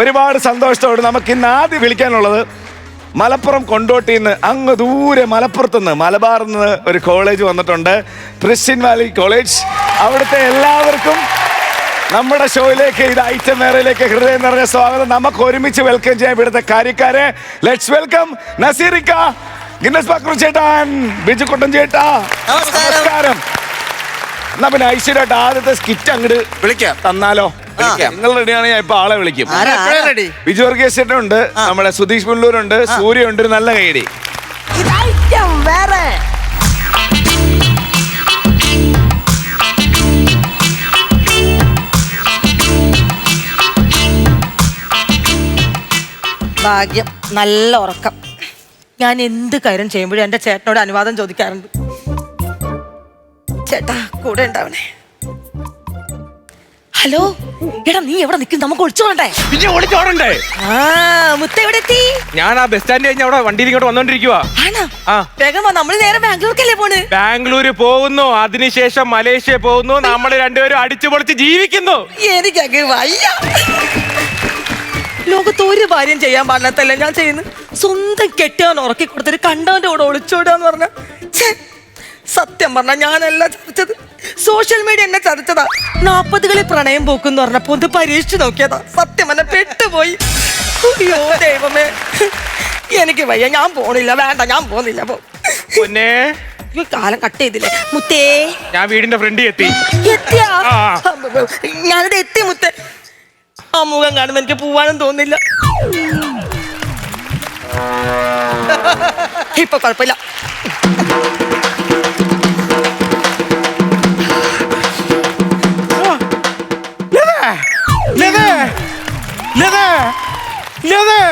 ഒരുപാട് സന്തോഷത്തോട് നമുക്ക് ഇന്ന് ആദ്യം വിളിക്കാനുള്ളത് മലപ്പുറം കൊണ്ടോട്ടിയിൽ നിന്ന് അങ്ങ് ദൂരെ മലപ്പുറത്ത് നിന്ന് മലബാറിൽ നിന്ന് ഒരു കോളേജ് വന്നിട്ടുണ്ട്. Christian valley college. അവിടുത്തെ എല്ലാവർക്കും നമ്മുടെ ഷോയിലേക്ക് ഇത് ഐറ്റം വേറയിലേക്ക് ഹൃദയം നിറഞ്ഞ സ്വാഗതം. നമുക്ക് ഒരുമിച്ച് വെൽക്കം ചെയ്യാം ഇവിടുത്തെ കാര്യക്കാരെ. ലെറ്റ്സ് വെൽക്കം നസീറിക്ക ഗിന്നസ് പക്രു ചേട്ടാൻ ബിജു കുട്ടൻ ചേട്ടാ. നമസ്കാരം. എന്നാ പിന്നെ ഐശ്വര്യമായിട്ട് ആദ്യത്തെ സ്കിറ്റ് അങ്ങോട്ട് വിളിക്കാം. തന്നാലോ. നിങ്ങൾ റെഡിയാണെങ്കിൽ ഞാൻ ഇപ്പൊ ആളെ വിളിക്കും. ആരാ, ആരാ? ready? ബിജു വർഗീസ് ഉണ്ട്. നമ്മുടെ സുധീഷ് മുല്ലൂരുണ്ട് സൂര്യ ഉണ്ട്. ഒരു നല്ല കൈഡി ഐറ്റം വേറെ. ഭാഗ്യം. നല്ല ഉറക്കം. ഞാൻ എന്ത് കാര്യം ചെയ്യുമ്പോഴും എന്റെ ചേട്ടനോട് അനുവാദം ചോദിക്കാറുണ്ട്. ചേട്ടാ കൂടെ ഉണ്ടാവണേ. ഹലോ? എടാ നീ എവിടെ നിൽക്കും നമുക്ക് ഒളിച്ചോണ്ടേ പിന്നെ ഒളിച്ചോടണ്ടേ ആ മുത്ത എവിടെ എത്തി? ഞാൻ ആ ബസ് സ്റ്റാൻഡ് കഴിഞ്ഞ അവിടെ വണ്ടിയിൽ ഇങ്ങോട്ട് വന്നോണ്ടിരിക്കുവാ. ആണോ? ആ. വേഗം വാ നമ്മൾ നേരെ ബാംഗ്ലൂർക്കല്ലേ പോണ്? ബാംഗ്ലൂര് പോകുന്നു അതിനുശേഷം മലേഷ്യ പോകുന്നു നമ്മൾ രണ്ടുപേരും അടിച്ചു പൊളിച്ച് ജീവിക്കുന്നു. എനിക്കങ്ങ് വയ്യ. ലോകത്ത് ഒരു കാര്യം ചെയ്യാൻ പാടില്ലാത്തല്ല ഞാൻ ചെയ്യുന്നത് സ്വന്തം കെട്ടിയവൻ ഉറക്കി കൊടുത്തിട്ട് കണ്ടവന്റെ കൂടെ ഒളിച്ചോടുക പറഞ്ഞ സത്യം പറഞ്ഞ ഞാനല്ല ചതിച്ചത്. സോഷ്യൽ മീഡിയ എന്നെ ചതിച്ചതാ. നാപ്പതുകളിൽ പ്രണയം പോക്കെന്ന് പറഞ്ഞപ്പോ ഒന്ന് പരീക്ഷിച്ചു നോക്കിയതാ. സത്യം എന്നെ പെട്ടുപോയി. അയ്യോ ദൈവമേ. എനിക്ക് വയ്യ. ഞാൻ പോണില്ല. വേണ്ട ഞാൻ പോന്നില്ല. പോ. പൊന്നെ. കാലം കട്ട് ചെയ്തില്ലേ. മുത്തേ. ഞാൻ വീടിന്റെ ഫ്രണ്ട് എത്തി. എത്തിയാ. ഞാനിത് എത്തി മുത്തേ. ആ മുഖം കാണുമ്പോ എനിക്ക് പോവാനും തോന്നില്ല. ഇപ്പൊ കുഴപ്പമില്ല. ലതേ, ലതേ, ലതേ,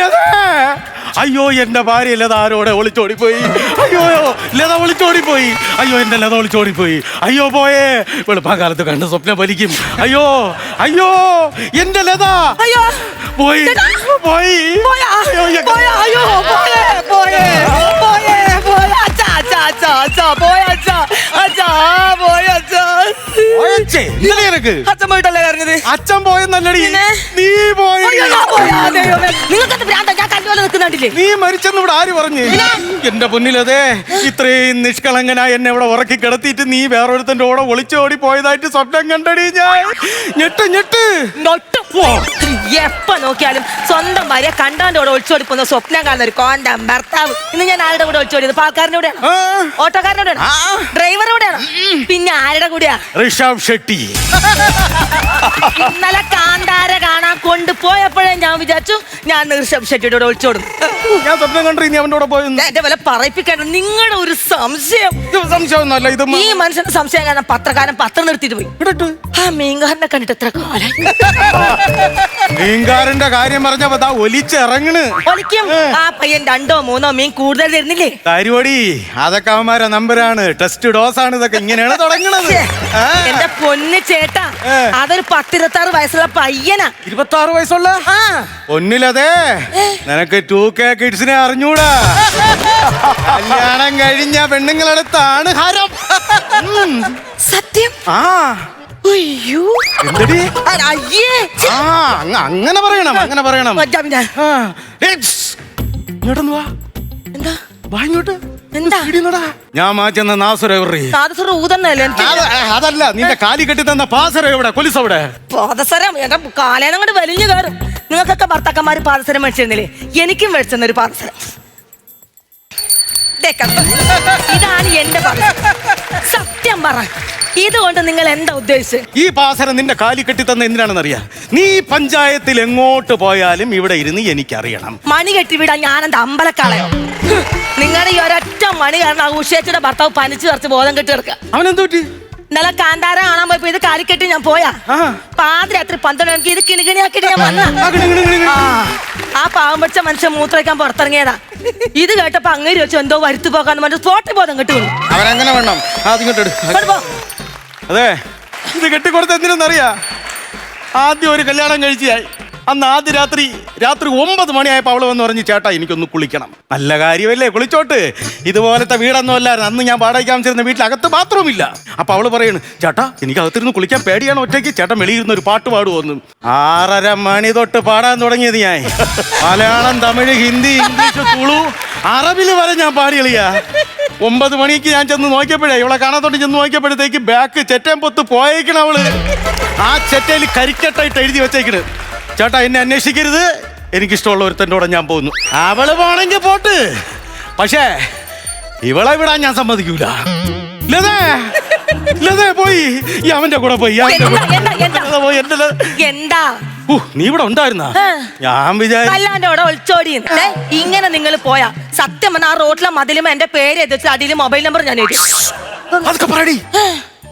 ലതേ. അയ്യോ എന്റെ ഭാര്യ ലത ആരോടെ ഒളിച്ചോടിപ്പോയി? അയ്യോ ലത ഒളിച്ചോടിപ്പോയി. അയ്യോ എന്റെ ലത ഒളിച്ചോടിപ്പോയി. അയ്യോ പോയേ. വെളുപ്പാങ്കാലത്ത് കണ്ട സ്വപ്നം വലിക്കും അയ്യോ അയ്യോ എന്റെ ലത. അയ്യോ. പോയി. പോയി. അയ്യോ, പോയാ പോയേ. പോയേ പോയേ. അച്ഛാ അച്ഛാ അച്ഛാ അച്ഛാ പോയാ അച്ഛാ. അച്ഛാ പോയാ അച്ഛാ. അച്ഛൻ പോയിട്ടല്ലേ കരഞ്ഞത്? അച്ഛൻ പോയെന്നല്ലടി. നീ പോയി. ഞാൻ നിങ്ങൾക്കത് ഭ്രാന്താ? ഞാൻ കല്ലുപോലെ നിൽക്കുന്നുണ്ടില്ലേ? നീ മരിച്ചെന്ന് ഇവിടെ ആര് പറഞ്ഞു? എന്റെ പൊന്നിലതേ ഇത്രയും നിഷ്കളങ്കനായി എന്നെ ഇവിടെ ഉറക്കി കിടത്തിയിട്ട് നീ വേറൊരുത്തന്റെ കൂടെ ഒളിച്ചോടി പോയതായിട്ട് സ്വപ്നം കണ്ടടി ഞാൻ. ഞെട്ട്. ഞെട്ട് എപ്പ നോക്കിയാലും സ്വന്തം ഭാര്യ കണ്ടാന്റെ കൂടെ ഒളിച്ചോടി പോകുന്ന സ്വപ്നം കാണുന്ന ഒരു കോന്തം ഭർത്താവ്. ഇന്ന് ഞാൻ ആരുടെ കൂടെ ഒളിച്ചോടിയത് പാൽക്കാരന്റെ കൂടെയാണ്? ഓട്ടോക്കാരന്റെ കൂടെയാണ്? ഡ്രൈവറുടെ കൂടെയാണ്? പിന്നെ ആരുടെ കൂടെയാ? ഋഷഭ് ഷെട്ടി. ഇന്നലെ കാന്താര കാണാൻ കൊണ്ടുപോയപ്പോഴേ ഞാൻ വിചാരിച്ചു ഞാൻ ഋഷഭ് ഷെട്ടിയുടെ കൂടെ ഒളിച്ചോടും ഞാൻ സ്വപ്നം കണ്ടു ഇനി അവന്റെ കൂടെ ഞാൻ എന്റെ വില പറയിപ്പിക്കാണ്ട് നിങ്ങളുടെ ഒരു സംശയം. സംശയമൊന്നുമല്ല ഇത് ഈ മനുഷ്യന്റെ സംശയം കാരണം പത്രക്കാരൻ പത്രം നിർത്തിയിട്ട് പോയി. ആ മീൻകാരനെ കണ്ടിട്ട് എത്ര കാലായി? മീൻകാരന്റെ കാര്യം പറഞ്ഞപ്പോ ദാ ഒലിച്ചിറങ്ങണ്. ഒലിക്കും. ആ പയ്യൻ രണ്ടോ മൂന്നോ മീൻ കൂടുതൽ തരുന്നില്ലേ? കാര്യോടി അതൊക്കെ അവന്മാരെ നമ്പരാണ്. ടെസ്റ്റ് ഡോസ് ആണ് ഇതൊക്കെ. ഇങ്ങനെയാണ് തുടങ്ങണത്. ആ. എന്റെ പൊന്ന് ചേട്ടാ ഏ. അതൊരു പത്തിരുപത്തി ആറ് വയസ്സുള്ള പയ്യനാ. ഇരുപത്തി ആറ് വയസ്സുള്ള? ആ. ഒന്നിലതേ നിനക്ക് ടു കെ കിഡ്സിനെ അറിഞ്ഞൂടാ. കല്യാണം കഴിഞ്ഞ പെണ്ണുങ്ങളടുത്താണ് ഹരം. ഉം. സത്യം? ആ. അയ്യോ. എന്തടി? അ- അയ്യേ. ആ അങ്ങ അങ്ങനെ പറയണം അങ്ങനെ പറയണം. ആ. ഏയ്, ഷ്. ഇങ്ങോട്ടൊന്ന് വാ. എന്താ? വാ ഇങ്ങോട്ട്. എന്താ. ഞാൻ മാറ്റുന്ന നാസുര എവിടെ പാദസരം ഊതന്നല്ലേ എനിക്ക്? അത് അതല്ല നിന്റെ കാലി കെട്ടി തന്ന പാസര എവിടെ? കൊലിസ് എവിടെ? പാദസരം എന്റെ കാലേനം കൊണ്ട് വലിഞ്ഞു കയറും. നിങ്ങൾക്കൊക്കെ ഭർത്താക്കന്മാര് പാദസരം മേടിച്ചിരുന്നില്ലേ? എനിക്കും മേടിച്ചെന്നൊരു പാദസരം. ഇതാണ് എന്റെ സത്യം പറ. ഇതുകൊണ്ട് നിങ്ങൾ എന്താ ഉദ്ദേശിച്ചത്? ഈ പാസരം നിന്റെ കാലി കെട്ടി തന്ന എന്തിനാണെന്ന് അറിയാം നീ പഞ്ചായത്തിൽ എങ്ങോട്ട് പോയാലും ഇവിടെ ഇരുന്ന് എനിക്കറിയണം. മണി കെട്ടി വിടാൻ ഞാനെന്താ അമ്പലക്കാളയോ? നിങ്ങളുടെ ഈ ഒരൊറ്റ മണി കാരണം ഉഷേച്ചിയുടെ ഭർത്താവ് പനിച്ചു തറച്ച് ബോധം കെട്ടി കിടക്കുക. അവനെന്തോ ഇന്നലെ കാന്താര കാണാൻ പോയപ്പോ ഇത് കാലി കെട്ടി ഞാൻ പോയാ. പാതിരി പാതിരാത്രി പന്ത്രണ്ട് മണിക്ക് ഇത് കിണികിണിയാക്കിട്ട് ഞാൻ വന്ന ആ പാവം പിടിച്ച മനുഷ്യൻ മൂത്രയ്ക്കാൻ പുറത്തിറങ്ങിയതാ. ഇത് കേട്ടപ്പോ അങ്ങേര് വെച്ചു എന്തോ വരുത്തു പോകാന്ന് പറഞ്ഞ സ്പോട്ടിൽ ബോധം കെട്ടു. അവനങ്ങനെ വേണം. അതെ ഇത് കെട്ടിക്കൊടുത്ത എന്തിനെന്നറിയാ ആദ്യം ഒരു കല്യാണം കഴിച്ചായി അന്ന് ആദ്യ രാത്രി രാത്രി ഒമ്പത് മണിയായപ്പോൾ അവൾ വന്ന് പറഞ്ഞ് ചേട്ടാ എനിക്കൊന്ന് കുളിക്കണം. നല്ല കാര്യമല്ലേ കുളിച്ചോട്ട്. ഇതുപോലത്തെ വീടൊന്നും അല്ലായിരുന്നു. അന്ന് ഞാൻ വാടകയ്ക്ക് താമസിച്ചിരുന്ന വീട്ടിൽ അകത്ത് ബാത്റൂം ഇല്ല. അപ്പൊ അവൾ പറയുന്നു ചേട്ടാ എനിക്ക് അകത്തിരുന്ന് കുളിക്കാൻ പേടിയാണ് ഒറ്റയ്ക്ക്. ചേട്ടൻ വെളിയിരുന്ന ഒരു പാട്ട് പാടുമെന്ന് ആറര മണി തൊട്ട് പാടാൻ തുടങ്ങിയത് ഞാൻ. മലയാളം തമിഴ് ഹിന്ദി ഇംഗ്ലീഷ് തുളു അറബിൽ വരെ ഞാൻ പാടി കളിയാ. ഒമ്പത് മണിക്ക് ഞാൻ ചെന്ന് നോക്കിയപ്പോഴേ ഇവളെ കാണാത്തോട്ട് ചെന്ന് നോക്കിയപ്പോഴത്തേക്ക് ബാക്ക് ചെറ്റൻ പൊത്ത് പോയേക്കണ അവൾ. ആ ചെറ്റയിൽ കരിക്കട്ടായിട്ട് എഴുതി വെച്ചേക്കണ്. ചേട്ടാ എന്നെ അന്വേഷിക്കരുത്. എനിക്കിഷ്ടമുള്ള ഒരുത്തന്റെ കൂടെ ഞാൻ പോകുന്നു. അവൾ പോണെങ്കിൽ പോട്ട്. പക്ഷേ ഇവളെ വിടാൻ ഞാൻ സമ്മതിക്കൂല. ലതേ ലതേ പോയി. ഈ അവന്റെ കൂടെ പോയി അവന്റെ എന്താ, കൂടെ. എന്താ, എന്താ? ലത പോയി എന്റെ ലത- എന്താ? നീ ഇവിടെ ഉണ്ടായിരുന്ന. ഞാൻ വിചാരിച്ചു കല്ലാന്റെ അവിടെ ഒളിച്ചോടി ഇങ്ങനെ നിങ്ങൾ പോയാ. സത്യം ആ റോട്ടിലെ മതിലും എന്റെ പേര് എതിർത്ത് അടിയിൽ മൊബൈൽ നമ്പർ ഞാൻ എഴുതി. അതൊക്കെ പറയടി.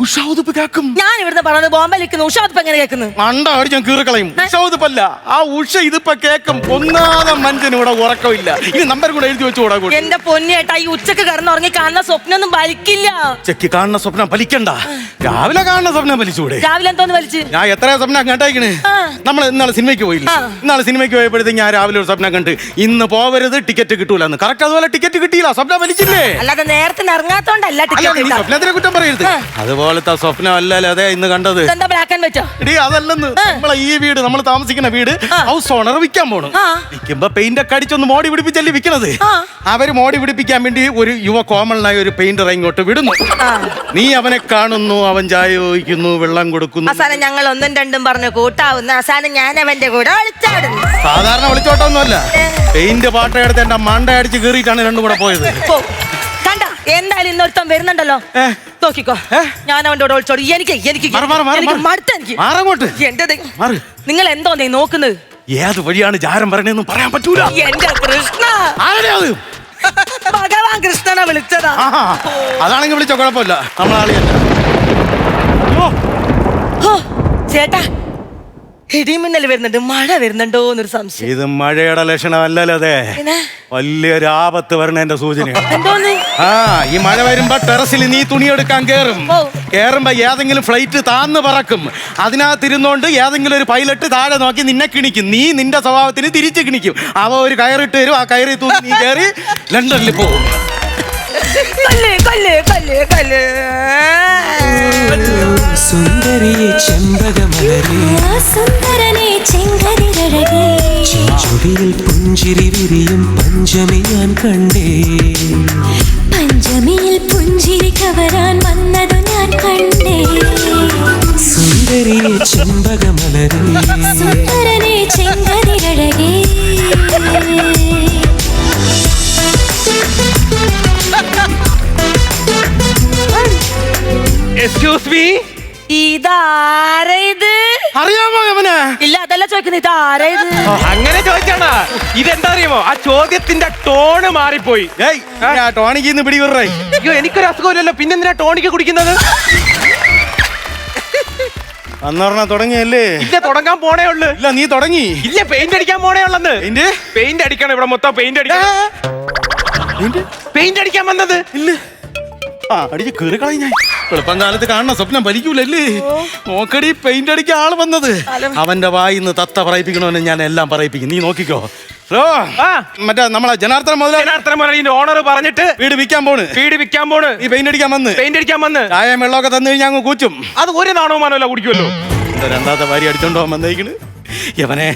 ഉഷാവുതിപ്പ് കേക്കും ഞാൻ ഇവിടുന്ന് പറഞ്ഞത് ബോംബെ നിൽക്കുന്നു ഉഷാദ് എങ്ങനെ കേൾക്കുന്നു? മണ്ട അടി ഞാൻ കീറിക്കളയും. ഉഷ ഇതിപ്പല്ല ആ ഉഷ ഇതിപ്പോ കേക്കും ഒന്നാമത് മനുഷ്യന് ഇവിടെ ഉറക്കമില്ല. ഇനി നമ്പർ കൂടെ എഴുതി വെച്ചു കൂടാ. എന്റെ പൊന്നിയേട്ടാ ഈ ഉച്ചയ്ക്ക് കിടന്നുറങ്ങി കാണുന്ന സ്വപ്നൊന്നും വലിക്കില്ല ചെക്കി കാണുന്ന സ്വപ്നം വലിക്കണ്ട രാവിലെ കാണുന്ന സ്വപ്നം വലിച്ചൂടെ രാവിലെ എന്തോന്ന് വലിച്ച് ഞാൻ എത്ര സ്വപ്നം കണ്ടേക്കണ് നമ്മൾ ഇന്നാളെ സിനിമയ്ക്ക് പോയില്ല. ഇന്നാളെ സിനിമയ്ക്ക് പോയപ്പോഴത്തേക്ക് ഞാൻ രാവിലെ ഒരു സ്വപ്നം കണ്ട് ഇന്ന് പോവരുത് ടിക്കറ്റ് കിട്ടൂല എന്ന് കറക്റ്റ് അതുപോലെ ടിക്കറ്റ് കിട്ടിയില്ല. സ്വപ്നം വലിച്ചില്ലേ അല്ലാതെ നേരത്തെ ഇറങ്ങാത്തോണ്ടല്ല ടിക്കറ്റ് സ്വപ്നത്തിനെ കുറ്റം പറയരുത്. ആ. അതുപോലത്തെ സ്വപ്നം അല്ലല്ലോ അതെ ഇന്ന് കണ്ടത്? ബ്ലാക്ക് ആൻഡ് വൈറ്റോ എടീ അതല്ലെന്ന്. നമ്മളെ ഈ വീട് നമ്മൾ താമസിക്കുന്ന വീട് ഹൗസ് ഓണർ വിൽക്കാൻ പോണു. ആ. വിൽക്കുമ്പോ പെയിന്റ് ഒക്കെ അടിച്ചൊന്ന് മോടി പിടിപ്പിച്ചല്ലേ വിൽക്കണത്? ആ. അവർ മോടി പിടിപ്പിക്കാൻ വേണ്ടി ഒരു യുവ കോമളനായ ഒരു പെയിന്റർ ഇങ്ങോട്ട് വിടുന്നു. ആ. നീ അവനെ കാണുന്നു അവൻ ചായ ചോദിക്കുന്നു വെള്ളം കൊടുക്കുന്നു. അവസാനം ഞങ്ങൾ ഒന്നും രണ്ടും പറഞ്ഞു കൂട്ടാവുന്ന. അവസാനം ഞാൻ അവന്റെ കൂടെ ഒളിച്ചാടുന്നു. സാധാരണ വിളിച്ചോട്ടൊന്നുമല്ല പെയിന്റ് പാട്ടയെടുത്ത് എന്റെ മണ്ട അടിച്ച് കീറിയിട്ടാണ് രണ്ടും കൂടെ പോയത്. പോ. എന്തായാലും ഇന്നൊരുത്തം വരുന്നുണ്ടല്ലോ. നോക്കിക്കോ. ഞാൻ അവന്റെ കൂടെ ഒളിച്ചോടി എനിക്ക് എനിക്ക് എനിക്ക് മാറ്. മടുത്ത എനിക്ക്. എന്റെ നിങ്ങൾ എന്തോ നീ നോക്കുന്നത്? ഏത് വഴിയാണ് ജാരം പറയണെന്നും പറയാൻ പറ്റൂല. എന്റെ കൃഷ്ണ. അത്? ഭഗവാൻ കൃഷ്ണനെ വിളിച്ചതാ. അതാണെങ്കിൽ വിളിച്ചോ കുഴപ്പമില്ല. നമ്മളാളിയല്ല. ചേട്ടാ ഇടിമിന്നൽ വരുന്നുണ്ട് മഴ വരുന്നുണ്ടോ എന്നൊരു സംശയം. ഇത് മഴയുടെ ലക്ഷണമല്ലല്ലോ അതെ. വലിയൊരു ആപത്ത് വരണേന്റെ സൂചനയാണ്. എന്തോന്ന്? ആ ഈ മഴ വരുമ്പോ ടെറസിൽ നീ തുണിയെടുക്കാൻ കേറും. കേറുമ്പോ ഏതെങ്കിലും ഫ്ലൈറ്റ് താന്ന് പറക്കും. അതിനകത്തിരുന്നോണ്ട് ഏതെങ്കിലും ഒരു പൈലറ്റ് താഴെ നോക്കി നിന്നെ കിണിക്കും. നീ നിന്റെ സ്വഭാവത്തിന് തിരിച്ച് കിണിക്കും. അവ ഒരു കയറിട്ട് വരും ആ കയറി തൂക്കി നീ കയറി ലണ്ടനിൽ പോകും. കല്ല് കല്ല് കല്ല് കല്ല്. സുന്ദരിയെ ചെമ്പകമലരെ. സുന്ദരനെ ചെങ്കതിരഴകേ. ചുടിയിൽ പുഞ്ചിരി വിരിയും പഞ്ചമി ഞാൻ കണ്ടേ. പഞ്ചമിയിൽ പുഞ്ചിരി കവരാൻ വന്നതു ഞാൻ കണ്ടേ. സുന്ദരിയെ ചെമ്പകമലരെ. സുന്ദരനെ ചെങ്കതിരഴകേ. എക്സ്ക്യൂസ് മീ ഇതാരാ ഇത്? അറിയാമോ അവന് ഇല്ല അതല്ല ചോദിക്കുന്നത്. ഇതാരാ ഇത്? അങ്ങനെ ചോദിച്ചാണ് ഇതെന്താ അറിയുമോ ആ ചോദ്യത്തിന്റെ ടോണ് മാറിപ്പോയി. ഏയ് ഞാൻ ടോണിക്ക് ഇന്ന് പിടിവിറേ അയ്യോ എനിക്കൊരു അസുഖമില്ലല്ലോ പിന്നെന്തിനാ ടോണിക്ക് കുടിക്കുന്നത്? അന്നറിഞ്ഞ തുടങ്ങിയല്ലേ? ഇല്ല തുടങ്ങാൻ പോണേ ഉള്ളു. ഇല്ല നീ തുടങ്ങി. ഇല്ല പെയിന്റ് അടിക്കാൻ പോണേ ഉള്ളന്ന്. പെയിന്റ് പെയിന്റ് അടിക്കണം ഇവിടെ മൊത്തം പെയിന്റ് അടിക്കണം. പെയിന്റ് അടിക്കാൻ വന്നത്? ഇല്ല. ആ അടിച്ച് കീറി കളഞ്ഞ എളുപ്പം കാലത്ത് കാണണ? സ്വപ്നം ഭരിക്കൂലല്ലേ? നോക്കടി പെയിന്റ് അടിക്കാൻ ആൾ വന്നത്. അവന്റെ വായിന്ന് തത്ത പറയിപ്പിക്കണമെന്ന് ഞാൻ എല്ലാം പറയിപ്പിക്കും. നീ നോക്കിക്കോ. ഹലോ. ആ. മറ്റേ നമ്മളെ ജനാർദ്ദന മുതലാളി ജനാർദ്ദന മുരളിന്റെ ഓണർ പറഞ്ഞിട്ട് വീട് വിൽക്കാൻ പോണ്. വീട് വിൽക്കാൻ പോണ്. ഈ പെയിന്റ് അടിക്കാൻ വന്ന്. പെയിന്റ് അടിക്കാൻ വന്ന്. ചായ വെള്ളമൊക്കെ തന്നു കഴിഞ്ഞാൽ അങ്ങ് കൂച്ചും. അത് ഒരു നാണവമാനമല്ല കുടിക്കുമല്ലോ. രണ്ടാമത്തെ വാരി അടിച്ചോണ്ടോ വന്നേക്കണ്? യവനെ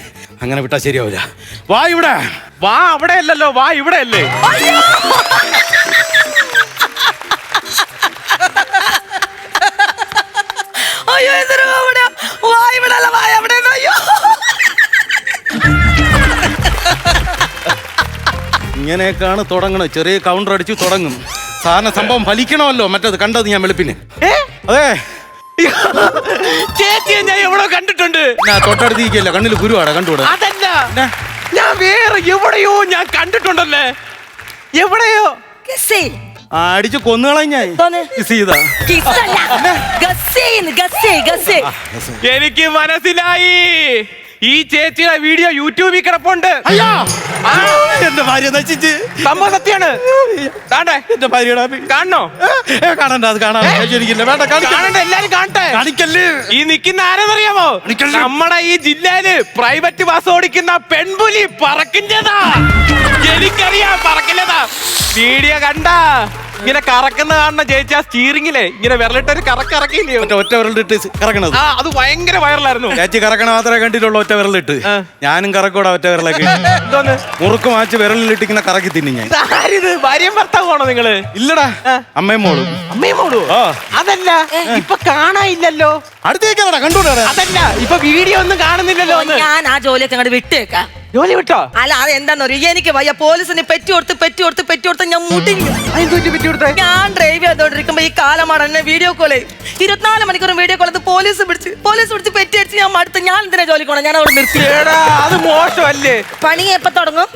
അങ്ങനെ വിട്ടാ ശരിയാവില്ല വാ ഇവിടെ. വാ അവിടെ അല്ലല്ലോ വാ ഇവിടെ അല്ലേ ഇങ്ങനെയൊക്കെയാണ് തുടങ്ങണത്. ചെറിയ കൗണ്ടർ അടിച്ച് തുടങ്ങും. സാധാരണ സംഭവം ഫലിക്കണമല്ലോ മറ്റത് കണ്ടത് ഞാൻ വെളുപ്പിന്. ഏ? അതെ. ചേച്ചിയെ ഞാൻ എവിടെ കണ്ടിട്ടുണ്ട്. ഞാൻ തൊട്ടടുത്തിരിക്കല്ല കണ്ണിൽ കുരുവാടാ കണ്ടുകൂടാ? അതല്ല. ഞാൻ വേറെ എവിടെയോ ഞാൻ കണ്ടിട്ടുണ്ടല്ലേ? എവിടെയോ? കിസ് ആ അടിച്ച് കൊന്നുകളഞ്ഞായി തോന്ന്. ചെയ്താ. ഗസ്സേന്ന് ഗസേ ഗസ്സേ. എനിക്ക് മനസ്സിലായി. ഈ ചേച്ചിയുടെ വീഡിയോ യൂട്യൂബിൽ കിടപ്പുണ്ട്. അയ്യോ. എന്റെ ഭാര്യ നശിച്ച്? സംഭവം സത്യാണ് താണ്ടേ. എന്റെ ഭാര്യയുടെ കാണണോ? ഏ, കാണണ്ട അത് കാണാൻ ശരിക്കില്ല വേണ്ട കാണിക്കണ്ട. കാണണ്ട എല്ലാരും കാണട്ടെ. കാണിക്കല്ലേ? ഈ നിക്കുന്ന ആരെന്നറിയാമോ? കാണിക്കല്ലേ? നമ്മുടെ ഈ ജില്ലയിൽ പ്രൈവറ്റ് ബസ് ഓടിക്കുന്ന പെൺപുലി പറക്കിന്റെതാ. എനിക്കറിയാം പറക്കില്ലതാ വീഡിയോ കണ്ട. ഇങ്ങനെ കറക്കുന്ന കാണുന്ന ചേച്ചി ആ വിരലിട്ട് ഇങ്ങനെ വിരലിട്ടൊരു കറക്കിറക്കില്ലയോ മറ്റേ ഒറ്റ വിരലിട്ട് കറക്കണത്. ആ അത് ഭയങ്കര വൈറലായിരുന്നു ചേച്ചി കറക്കണ മാത്രമേ കണ്ടിട്ടുള്ളൂ ഒറ്റ വിരലിട്ട്. ഞാനും കറക്കൂടാ ഒറ്റ വിരലൊക്കെ. മുറുക്ക് മാച്ച് വിരലിലിട്ട് ഇങ്ങനെ കറക്കി തിന്നു ഞാൻ. ഇതാരിത്? ഭാര്യയും ഭർത്താവാണോ നിങ്ങൾ? ഇല്ലടാ അമ്മയും മോളും. അമ്മയും മോളും? അതല്ല ഇപ്പൊ കാണാനില്ലല്ലോ. അടുത്തേക്കാടാ കണ്ടു അതല്ല ഇപ്പൊ വീഡിയോ ഒന്നും കാണുന്നില്ലല്ലോ ഞാൻ ആ ജോലിയൊക്കെ അങ്ങോട്ട് വിട്ടേക്കാം. ജോലി വിട്ടോ? അല്ല അത് എന്താണെന്നറിയോ എനിക്ക് വയ്യ. പോലീസിന് പെറ്റി കൊടുത്ത് പെറ്റി കൊടുത്ത് പെറ്റി കൊടുത്ത് ഞാൻ മുടിഞ്ഞു. ഞാൻ ഡ്രൈവ് ചെയ്തോണ്ടിരിക്കുമ്പോ ഈ കാലമാണ് എന്നെ വീഡിയോ കോൾ ഇരുപത്തിനാല് മണിക്കൂറും വീഡിയോ കോൾ പോലീസ് പിടിച്ച് പോലീസ് പിടിച്ച് പെറ്റി അടിച്ച് ഞാൻ മടുത്ത്. ഞാൻ എന്തിനാ ജോലിക്ക് പോണം? ഞാൻ അവിടെ നിർത്തി. അത് മോശമല്ലേ? പണി എപ്പ തുടങ്ങും?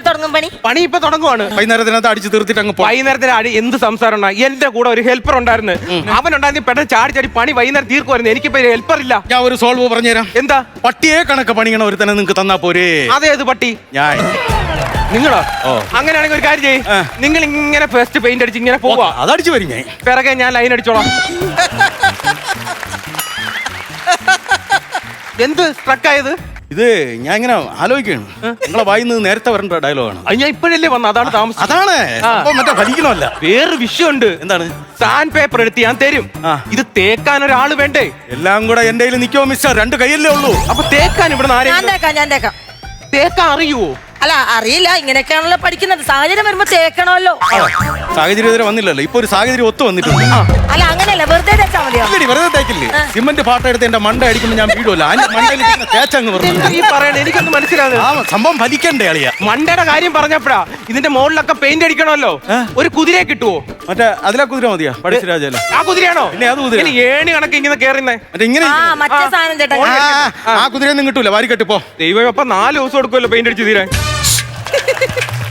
എപ്പ തുടങ്ങും പണി? പണി ഇപ്പൊ തുടങ്ങുവാണ്. വൈകുന്നേരത്തിനകത്ത് അടിച്ച് തീർത്തിട്ട് അങ്ങ് പോയി വൈകുന്നേരത്തിന് അടി എന്ത് സംസാരം ഉണ്ടായി എന്റെ കൂടെ ഒരു ഹെൽപ്പർ ഉണ്ടായിരുന്നു. അവനുണ്ടായിരുന്നു പെട്ടെന്ന് ചാടി ചാടി പണി വൈകുന്നേരം തീർക്കുമായിരുന്നു. എനിക്കിപ്പോ ഹെൽപ്പർ ഇല്ല. ഞാൻ ഒരു സോൾവ് പറഞ്ഞുതരാം. എന്താ? പട്ടിയെ കണക്ക് പണിയണ ഒരുത്തനെ നിങ്ങക്ക് തന്നാ പോരേ. അതേത് പട്ടി? ഞാൻ. നിങ്ങളോ. അങ്ങനെയാണെങ്കിൽ ഒരു കാര്യം ചെയ്യ്. നിങ്ങൾ ഇങ്ങനെ ഫസ്റ്റ് പെയിന്റ് അടിച്ച് ഇങ്ങനെ പോവാ. അതടിച്ചു വരും ഞാൻ. പിറകെ ഞാൻ ലൈൻ അടിച്ചോളാം. എന്ത്? സ്ട്രക്കായത് ഇത് ഞാൻ ഇങ്ങനെ ആലോചിക്കണം നിങ്ങളെ വായി നിന്ന് നേരത്തെ വരേണ്ട ഡയലോഗാണ് അത് ഞാൻ ഇപ്പോഴല്ലേ വന്നു അതാണ് താമസം അതാണ്. മറ്റേ ഫലിക്കണമല്ല വേറൊരു വിഷയമുണ്ട്. എന്താണ്? സാൻഡ് പേപ്പർ എടുത്ത് ഞാൻ തരും. ഇത് തേക്കാൻ ഒരാൾ വേണ്ടേ? എല്ലാം കൂടെ എന്റെ കയ്യിൽ നിൽക്കുമോ മിസ്റ്റർ രണ്ട് കൈയല്ലേ ഉള്ളൂ. അപ്പൊ തേക്കാൻ ഇവിടെ ഞാൻ തേക്കാം ഞാൻ തേക്കാം. തേക്കാൻ അറിയുവോ? അല്ല അറിയില്ല ഇങ്ങനെയൊക്കെയാണല്ലോ പഠിക്കുന്നത്. സാഹചര്യം വരുമ്പോ തേക്കണമല്ലോ. സാഹചര്യം ഇതുവരെ വന്നില്ലല്ലോ. ഇപ്പൊ ഒരു സാഹചര്യം ഒത്തു വന്നിട്ടുണ്ട്. അല്ല അങ്ങനെയല്ല വെറുതെ തേച്ചാ മതിയോ? ഇല്ലടി, വെറുതെ തേക്കില്ലേ? സിമന്റ് പാട്ട എടുത്ത് എന്റെ മണ്ട അടിക്കുമ്പോ ഞാൻ വീടുമല്ല അതിന്റെ മണ്ടയിൽ ഇരിക്കുന്ന തേച്ചങ്ങ് വെറുതെ. ഈ പറയണേ? എനിക്കൊന്നും ആ സംഭവം ഫലിക്കണ്ടേ അളിയ? മണ്ടയുടെ കാര്യം പറഞ്ഞപ്പോഴാ ഇതിന്റെ മുകളിലൊക്കെ പെയിന്റ് അടിക്കണമല്ലോ. ഒരു കുതിരയെ കിട്ടുവോ? മറ്റേ അതിലെ കുതിര മതിയാ? പഠിച്ച രാജല്ലേ ആ കുതിരയാണോ? അത് കുതിര. ഇനി ഏണി കണക്ക് ഇങ്ങനെ കേറുന്നേ. മറ്റേ ഇങ്ങനെ ആ ഇരിക്കുന്നു. മറ്റേ സാധനം ചേട്ടാ. ആ കുതിരയൊന്നും കിട്ടൂല. വാരി കെട്ടിപ്പോ ദൈവം അപ്പൊ നാല് ദിവസം എടുക്കുമല്ലോ പെയിന്റ് അടിച്ച് തീരാൻ.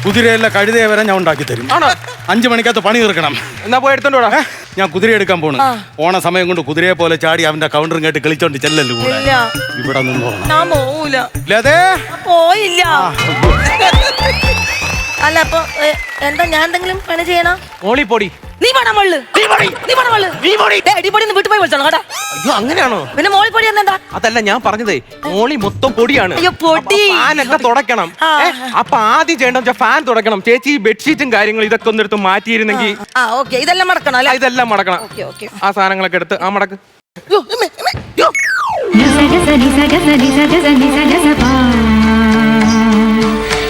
കുതിരയല്ല കഴുതയെ വരെ ഞാൻ ഉണ്ടാക്കി തരും. ആണോ? അഞ്ചു മണിക്കകത്ത് പണി തീർക്കണം. എന്നാ പോയി എടുത്തോണ്ടോടാ ഏ, ഞാൻ കുതിര എടുക്കാൻ പോണു. ഓണ സമയം കൊണ്ട് കുതിരയെ പോലെ ചാടി അവന്റെ കൗണ്ടറും കേട്ട് കളിച്ചോണ്ട് ചെല്ലല്ലോ കൂടെ? ഇല്ല. ഇവിടെ നിന്ന് പോകണം ഞാൻ പോവൂല. ഇല്ലാതെ പോയില്ല. അല്ല അപ്പൊ ഏ, എന്താ ഞാൻ എന്തെങ്കിലും പണി ചെയ്യണോ? മോളി പൊടി. നീ പണം വെള്ളു നീ പൊടി നീ പണം വെള്ളു നീ പൊടി ഇടിപൊടി വീട്ടിൽ പോയി വിളിച്ചോളാം കേട്ടോ അയ്യോ അങ്ങനെയാണോ പിന്നെ മോളി പൊടി എന്താ അതല്ല ഞാൻ പറഞ്ഞതേ മോളി മൊത്തം പൊടിയാണ് അയ്യോ പൊടി ഫാനൊക്കെ തുടക്കണം അപ്പൊ ആദ്യം ചെയ്യേണ്ട ഫാൻ തുടക്കണം ചേച്ചി ബെഡ്ഷീറ്റും കാര്യങ്ങളും ഇതൊക്കെ ഒന്നെടുത്ത് മാറ്റിയിരുന്നെങ്കിൽ ആ ഓക്കെ ഇതെല്ലാം മടക്കണം അല്ല ഇതെല്ലാം മടക്കണം ആ സാധനങ്ങളൊക്കെ എടുത്ത് ആ മടക്ക്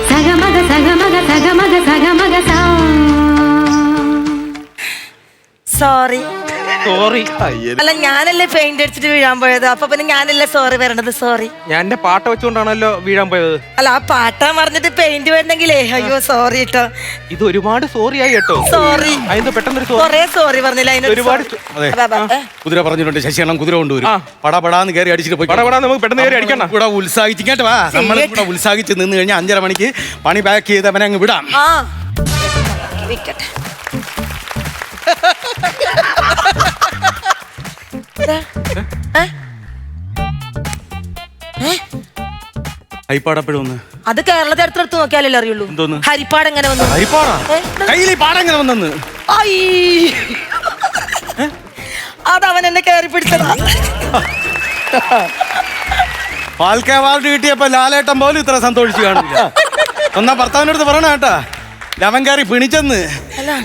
സഗമഗ സഗമഗ സഗമഗ സഗമഗ സാ സോറി സോറി അല്ല ഞാനല്ലേ പെയിന്റ് അടിച്ചിട്ട് വീഴാൻ പോയത്. അപ്പൊ പിന്നെ ഞാനല്ലേ സോറി വരണത് സോറി ഞാൻ എന്റെ പാട്ട വെച്ചുകൊണ്ടാണല്ലോ വീഴാൻ പോയത്. അല്ല ആ പാട്ടാ മറിഞ്ഞിട്ട് പെയിന്റ് വരണമെങ്കിലേ അയ്യോ സോറി കേട്ടോ ഇത് ഒരുപാട് സോറി ആയി കേട്ടോ. സോറി അതിന് പെട്ടെന്ന് സോറി കൊറേ സോറി പറഞ്ഞില്ല? അതിന് ഒരുപാട് sorry. അതെ. അതെ, അതെ, ഏ. കുതിര പറഞ്ഞിട്ടുണ്ട്. ശശികണ്ണം കുതിര കൊണ്ടുവരും. ആ. പടപടാന്ന് കയറി അടിച്ചിട്ട് പോയി പട പടാ നമുക്ക് പെട്ടെന്ന് കയറി അടിക്കണം ഇവിടെ ഉത്സാഹിച്ച് കേട്ടോ വാ. നമ്മൾ കൂടെ ഉത്സാഹിച്ച് നിന്ന് കഴിഞ്ഞാൽ അഞ്ചര മണിക്ക് പണി പാക്ക് ചെയ്ത് അവനെ അങ്ങ് വിടാം. ആ. വിക്കട്ടെ. അത് കേരളത്തെ അടുത്തെടുത്ത് നോക്കിയാലല്ലേ അറിയുള്ളൂ. എന്തോന്ന്? ഹരിപ്പാട് എങ്ങനെ വന്നു? ഹരിപ്പാടാ? ഏ, ഇത് കയ്യിൽ ഈ പാടം എങ്ങനെ വന്നെന്ന്? ഐ. അതവൻ എന്നെ കയറി പിടിച്ചതാ. അവാർഡ് കിട്ടിയപ്പോ ലാലേട്ടൻ പോലും ഇത്ര സന്തോഷിച്ചു കാണില്ല. ഒന്നാ ഭർത്താവിനടുത്ത് പറയണ കേട്ടാ ലവൻ കയറി പിണിച്ചെന്ന്.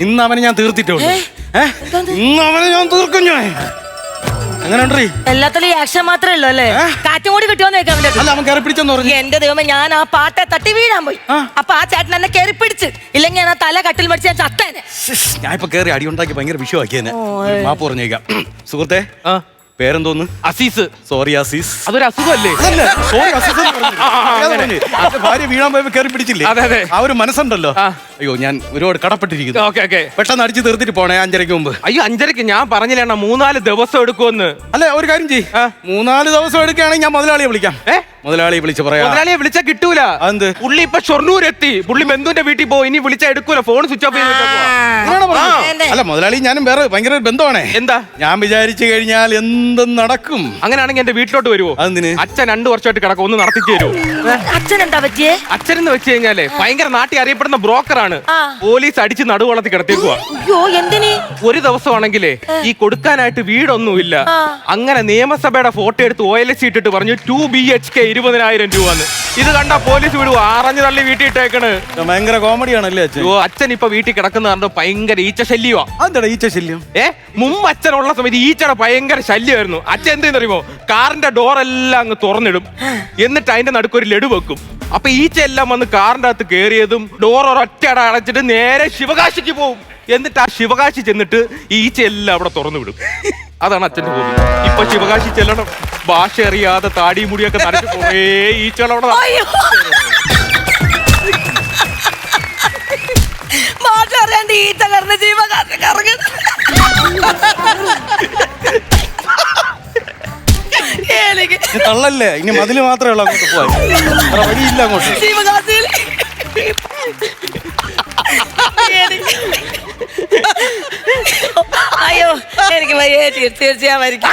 ഇന്ന് അവനെ ഞാൻ? ഇന്ന് അവനെ ഞാൻ തീർക്കും ഞാൻ. അങ്ങനെ ഉണ്ടീ എല്ലാത്തിലും ആക്ഷൻ മാത്രമേ ഉള്ളൂ അല്ലേ? കാറ്റും കൂടി അല്ല അവൻ കയറി പിടിച്ചെന്ന് പറഞ്ഞു. എന്റെ ദൈവമേ ഞാൻ ആ പാട്ടെ തട്ടി വീഴാൻ പോയി. അപ്പൊ ആ ചേട്ടൻ എന്നെ കയറി പിടിച്ച്. ഇല്ലെങ്കിൽ ഞാൻ ആ തല കട്ടിൽ മടിച്ച് ഞാൻ ചത്തേനെ. ഞാൻ ഇപ്പൊ കയറി അടി ഉണ്ടാക്കി ഭയങ്കര വിഷയമാക്കിയെന്നെ ഓയ്. മാപ്പ് പറഞ്ഞേക്കാം. സുഹൃത്തെ ആ. പേരെന്തോന്ന്? അസീസ്. സോറി അസീസ്. അതൊരു അസുഖമല്ലേ? സോറി അസീസ് എന്ന് പറഞ്ഞു. ഭാര്യ വീഴാൻ പോയപ്പോ കയറി പിടിച്ചില്ലേ? അതെ, അതെ. ആ ഒരു മനസ്സുണ്ടല്ലോ. ആ. അയ്യോ ഞാൻ ഒരുപാട് കടപ്പെട്ടിരിക്കുന്നു. Okay okay. പെട്ടെന്ന് അടിച്ച് തീർത്തിട്ട് പോണേ അഞ്ചരയ്ക്ക് മുമ്പ്. അയ്യോ അഞ്ചരക്ക് ഞാൻ പറഞ്ഞില്ലേണ്ട മൂന്നാൽ ദിവസം എടുക്കുമെന്ന്. അല്ല ഒരു കാര്യം ചെയ്യ്. ആ. മൂന്നാൽ ദിവസം എടുക്കുകയാണെങ്കിൽ ഞാൻ മുതലാളിയെ വിളിക്കാം. ഏ? മുതലാളിയെ വിളിച്ച് പറയാം. മുതലാളിയെ വിളിച്ചാ കിട്ടൂല. അതെന്ത്? പുള്ളി ഇപ്പൊ ഷൊർണൂർ എത്തി പുള്ളി ബന്ധുവിന്റെ വീട്ടിൽ പോയി ഇനി വിളിച്ചാ എടുക്കൂല. ഫോൺ സ്വിച്ച് ഓഫ് ചെയ്ത് വെച്ചേക്കുവാ. അങ്ങനെയാണോ പറഞ്ഞത്? അല്ല മുതലാളി ഞാനും വേറെ ഭയങ്കര ഒരു ബന്ധമാണേ. എന്താ? ഞാൻ വിചാരിച്ചു കഴിഞ്ഞാൽ എന്തും നടക്കും. അങ്ങനെയാണെങ്കിൽ എന്റെ വീട്ടിലോട്ട് വരുമോ അതെന്തിന്? അച്ഛൻ രണ്ടു വർഷമായിട്ട് കിടക്കും ഒന്ന് നടത്തിച്ചു തരുമോ അച്ഛൻ എന്താ പറ്റിയേ? അച്ഛൻ എന്ന് വെച്ച് കഴിഞ്ഞാലേ ഭയങ്കര നാട്ടി അറിയപ്പെടുന്ന ബ്രോക്കറാണ്. ആണ് പോലീസ് അടിച്ച് നടുവളത്തി കിടത്തിയേക്കുവാ. അയ്യോ എന്തിന്? ഒരു ദിവസമാണെങ്കിലേ ഈ കൊടുക്കാനായിട്ട് വീടൊന്നുമില്ല. ആ. അങ്ങനെ നിയമസഭയുടെ ഫോട്ടോ എടുത്ത് ഒ എൽ എസ് ഇട്ടിട്ട് പറഞ്ഞു ടു ബി എച്ച് കെ ഇരുപതിനായിരം രൂപന്ന്. ഇത് കണ്ട പോലീസ് വിടുവോ? ആറഞ്ഞു തള്ളി വീട്ടിൽ ഇട്ടേക്കണ് ഭയങ്കര കോമഡിയാണല്ലേ അച്ഛൻ? അയ്യോ അച്ഛൻ ഇപ്പൊ വീട്ടിൽ കിടക്കുന്ന കാരണം ഭയങ്കര ഈച്ച ശല്യമാ അതെന്താ ഈച്ച ശല്യം ഏ? മുമ്പ് അച്ഛനുള്ള സമയത്ത് ഈച്ചയുടെ ഭയങ്കര ശല്യമായിരുന്നു അച്ഛൻ എന്തെന്നറിയുമോ? കാറിന്റെ ഡോർ എല്ലാം അങ്ങ് തുറന്നിടും. എന്നിട്ട് അതിന്റെ നടുക്ക് ഒരു ലഡു വെക്കും. അപ്പൊ ഈച്ച എല്ലാം വന്ന് കാറിന്റെ അകത്ത് കയറിയതും ഡോർ ഒരൊറ്റ അട അടച്ചിട്ട് നേരെ ശിവകാശിക്ക് പോകും എന്നിട്ട് ആ ശിവകാശി ചെന്നിട്ട് ഈ ഈച്ച എല്ലാം അവിടെ തുറന്നു വിടും. അതാണ് അച്ഛന്റെ ഹോബി ഇപ്പൊ ശിവകാശി ചെല്ലണം. ഭാഷ അറിയാതെ താടി മുടിയൊക്കെ നനച്ച് കുറേ ഈച്ചകൾ അവിടെ ഭാഷ അറിയാണ്ട് ഈ തകർന്ന ജീവകാശം കറങ്ങുന്നു എനിക്ക് തള്ളല്ലേ? ഇനി മതിൽ മാത്രമേ ഉള്ളൂ അങ്ങോട്ട് പോവാൻ. വഴിയില്ല അങ്ങോട്ട്. അയ്യോ എനിക്ക് വയ്യ തീർച്ചയായും മരിക്കും.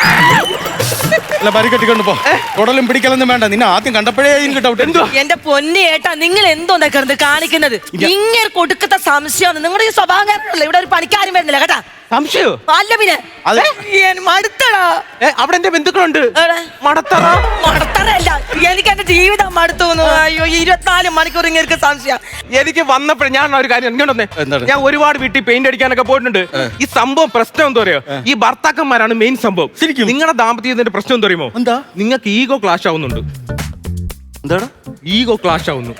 അല്ല പരിക്കെട്ടിക്കൊണ്ട് പോ. കുടലും പിടിക്കലൊന്നും വേണ്ട. നിന്നെ ആദ്യം കണ്ടപ്പോഴേ എനിക്ക് ഡൗട്ട് എന്തോ എന്റെ പൊന്നി ഏട്ടാ നിങ്ങൾ എന്തോന്നാ കിടന്ന് കാണിക്കുന്നത്? ഇങ്ങനെ കൊടുക്കത്ത സംശയം നിങ്ങളുടെ ഈ സ്വഭാവം കാരണമല്ല ഇവിടെ ഒരു പണിക്കാരും വരുന്നില്ല കേട്ടാ? സംശയോ? അല്ല പിന്നെ. അത്. മടുത്തടാ. ഏ അവിടെ എന്റെ ബന്ധുക്കളുണ്ട്? മടത്തറ. മടുത്തറല്ല എനിക്ക് എന്റെ ജീവിതം മടുത്തു തോന്നുന്നു. അയ്യോ ഇരുപത്തിനാല് മണിക്കൂർ ഇങ്ങനെ സംശയം. എനിക്ക് വന്നപ്പോഴേ ഞാൻ ഒരു കാര്യം ഇങ്ങോട്ട് വന്നേ. എന്താണ്? ഞാൻ ഒരുപാട് വീട്ടിൽ പെയിന്റ് അടിക്കാനൊക്കെ പോയിട്ടുണ്ട്. ഈ സംഭവം പ്രശ്നം എന്താ പറയുക ഈ ഭർത്താക്കന്മാരാണ് മെയിൻ സംഭവം. ശരിക്കും? നിങ്ങളുടെ ദാമ്പത്യത്തിന്റെ പ്രശ്നം എന്താ പറയുമോ എന്താ? നിങ്ങൾക്ക് ഈഗോ ക്ലാഷ് ആവുന്നുണ്ട്. എന്താണ്? ഈഗോ ക്ലാഷ് ആവുന്നു.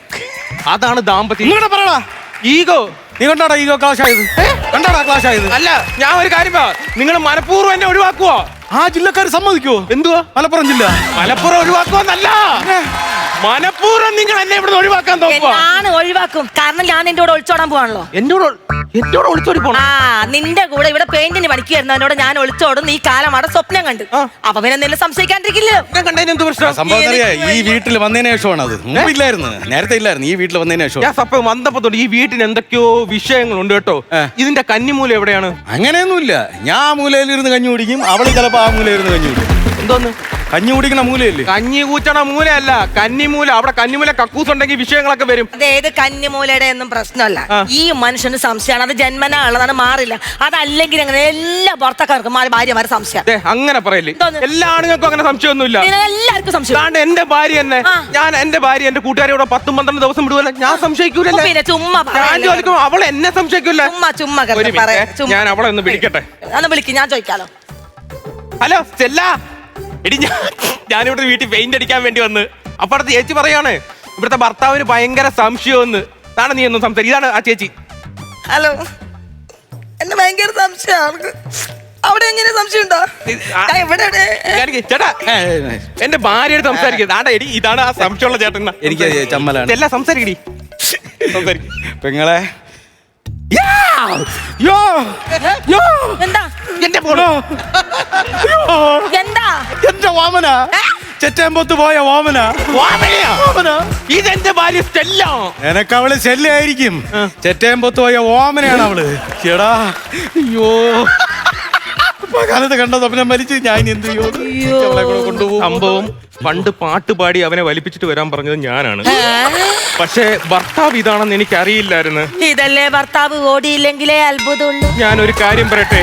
അതാണ് ദാമ്പത്യം. പറയടാ. ഈഗോ നീ കണ്ടാടാ ഈഗോ ക്ലാഷ് ആയത്? കണ്ടാടാ ക്ലാഷ് ആയത്? അല്ല ഞാൻ ഒരു കാര്യം നിങ്ങൾ മനഃപൂർവം എന്നെ ഒഴിവാക്കുവോ? ആ ജില്ലക്കാർ സമ്മതിക്കോ എന്തുവാ? മലപ്പുറം ജില്ല. മലപ്പുറം ഒഴിവാക്കുമെന്നല്ല. മനഃപൂർവം നിങ്ങൾ എന്നെ ഇവിടെ ഒഴിവാക്കാൻ നോക്കുക ഞാൻ ഒഴിവാക്കും. കാരണം ഞാൻ എന്റെ കൂടെ ഒളിച്ചോടാൻ പോവാണല്ലോ. എന്നോട് എന്നോട് ഒളിച്ചോടി പോണം. ആ നിന്റെ കൂടെ ഇവിടെ പെയിന്റിന് പണിക്ക് വരുന്നതിനോട് ഞാൻ ഒളിച്ചോടും നീ കാലമാണ് സ്വപ്നം കണ്ട്. അപ്പൊ പിന്നെ എന്തെങ്കിലും സംശയിക്കാണ്ടിരിക്കില്ലോ ഞാൻ കണ്ടതിന് എന്ത് പ്രശ്നം? സംഭവം അറിയാ ഈ വീട്ടിൽ വന്നതിന് ശേഷമാണ് അത്. മുമ്പില്ലായിരുന്നു. നേരത്തെ ഇല്ലായിരുന്നു. ഈ വീട്ടിൽ വന്നതിന് ശേഷം ഞാൻ സപ്പം വന്നപ്പോ തൊട്ട് ഈ വീട്ടിന് എന്തൊക്കെയോ വിഷയങ്ങളുണ്ട് കേട്ടോ. ഏ. ഇതിന്റെ കന്നിമൂല എവിടെയാണ്? അങ്ങനെയൊന്നുമില്ല. ഞാൻ ആ മൂലയിലിരുന്ന് കഞ്ഞി കുടിക്കും. അവൾ ചിലപ്പോ ആ മൂലയിലിരുന്ന് കഞ്ഞി കുടിക്കും. എന്തോന്ന്? കഞ്ഞി കുടിക്കണ മൂലയല്ലേ? കഞ്ഞി കൂച്ചണ മൂലയല്ല. കന്നിമൂല. അവിടെ കന്നിമൂല കക്കൂസ് ഉണ്ടെങ്കിൽ വിഷയങ്ങളൊക്കെ വരും. അതേത് കന്നിമൂലയുടെ ഒന്നും പ്രശ്നമല്ല. ഈ മനുഷ്യന് സംശയമാണ്. അത് ജന്മനാ ഉള്ളതാണ് മാറില്ല. അതല്ലെങ്കിൽ അങ്ങനെ എല്ലാ ഭർത്താക്കന്മാർക്കും മാറി ഭാര്യമാരെ സംശയം ദേ, അങ്ങനെ പറയല്ലേ. എന്തോന്ന്? എല്ലാ ആണുങ്ങൾക്കും അങ്ങനെ സംശയമൊന്നുമില്ല. ഇതിന് എല്ലാവർക്കും സംശയം അതാണ്ട് എന്റെ ഭാര്യ തന്നെ. ആ. ഞാൻ എന്റെ ഭാര്യ എന്റെ കൂട്ടുകാരിയോടെ പത്തും പന്ത്രണ്ട് ദിവസം വിടുവല്ല. ഞാൻ സംശയിക്കൂലല്ലേ? പിന്നെ ചുമ്മാ ഞാൻ പറയല്ലേ. ചോദിക്കും അവൾ എന്നെ സംശയിക്കൂല ചുമ്മാ ചുമ്മാ ഒരു കിടന്ന് മിനിറ്റ്, പറയാം. ഞാൻ അവളെ ഒന്ന് വിളിക്കട്ടെ. ഒന്ന് വിളിക്കും. ഞാൻ ചോദിക്കാലോ. ഹലോ സ്റ്റെല്ല എടി ഞാൻ ഞാനിവിടെ വീട്ടിൽ പെയിന്റ് അടിക്കാൻ വേണ്ടി വന്ന്. അപ്പുറത്ത് ചേച്ചി പറയാണ് ഇവിടുത്തെ ഭർത്താവിന് ഭയങ്കര സംശയമെന്ന്. ഇതാണ് നീ ഒന്നും സംസാരിക്കും ഇതാണ് ആ ചേച്ചി. ഹലോ. എന്നെ ഭയങ്കര സംശയമാണ് അവിടെ എങ്ങനെ സംശയം ഉണ്ടോ ചേട്ടാ എന്റെ ഭാര്യയോട് സംസാരിക്കുന്നത് ആടാ എടി ഇതാണ് ആ സംശയമുള്ള ചേട്ടൻ എനിക്ക് ചമ്മലാണ്. എല്ലാം സംസാരിക്കടി സംസാരിക്കും പെങ്ങളെ യോ യോ. എന്താ? എന്റെ പോണോ എന്താ? എന്റെ വാമന. ചെറ്റമ്പത്ത് പോയ വാമന. വാമന. ഇതെന്റെ ഭാര്യ സ്റ്റെല്ല. എനക്ക് അവൾ ശല്യായിരിക്കും. ചെറ്റമ്പത്ത് പോയ ഓമനയാണ് അവൾ. ചേടാ അയ്യോ. കാലത്ത് കണ്ട സ്വപ്നം മരിച്ച് ഞാൻ എന്ത് ചെയ്യോ? കൊണ്ടുപോകും. സംഭവം പണ്ട് പാട്ട് പാടി അവനെ വലിപ്പിച്ചിട്ട് വരാൻ പറഞ്ഞത് ഞാനാണ്. പക്ഷേ ഭർത്താവ് ഇതാണെന്ന് എനിക്ക് അറിയില്ലായിരുന്നു ഇതല്ലേ ഭർത്താവ് ഓടിയില്ലെങ്കിലേ അത്ഭുതമുള്ളൂ. ഞാൻ ഒരു കാര്യം പറയട്ടെ?